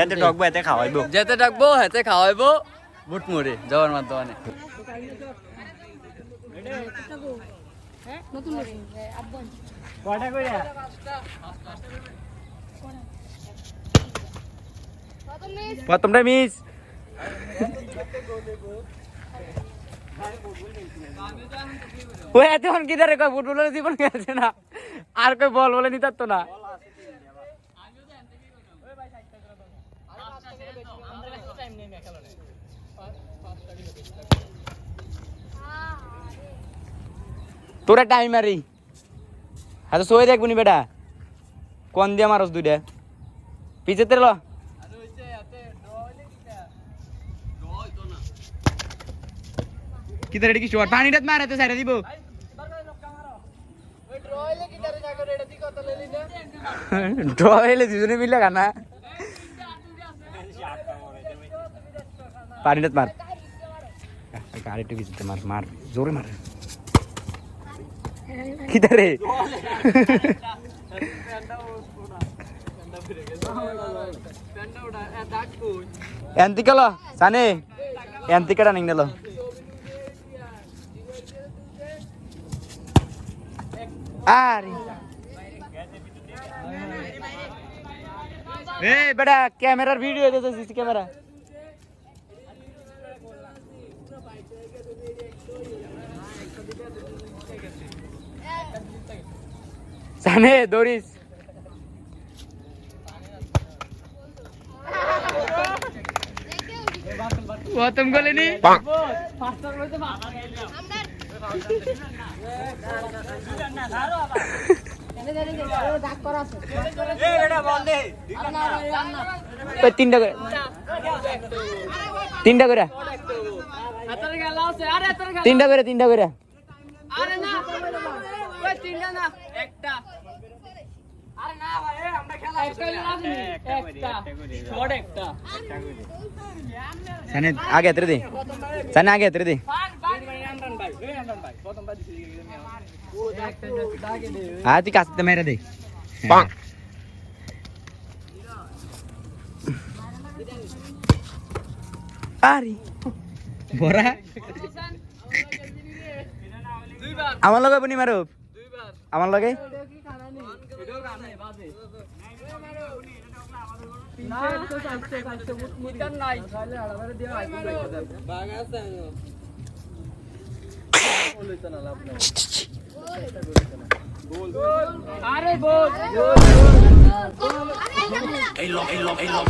এতে ডকবো এতে খাওয়াইবো যেতে ডাকবো হেতে খাওয়াইবো বুট মুড়ি জবার মাধ্যমে প্রথমটা মিস ও এতক্ষণ কি ধরে কয়? ফুটবলের জীবন গেছে না? আর কই বল বলে নিতার তো না? তোরা টাইম মারি হ্যাঁ তো সই দেখবনি বেটা কোন দিয়ে মারস দুইটা পিছে তেল কি তোর এটা কি শর্ট পানিটা মারে তো সাইডে দিব ড্র হইলে দুজনে মিলে গানা পানিটা মার গাড়ি একটু কিছুতে মার মার জোরে মার কি রে ఎంతికలో సనే ఎంతికడ నింగలో আরে এ বেটা ক্যামেরার ভিডিও দিতে সিসি সানে দৌড়িস। প্রথম গোলে নি? ওই তিনটা করে। তিনটা করে তিনটা করে তিনটা করে সানে আগে এতরে দে সানে আগে এতরে দে হ্যাঁ তুই কাছে মেরে দে আরে বরা আমার লগে বনি মারুপ আমার লগে এই লব এই লব এই লব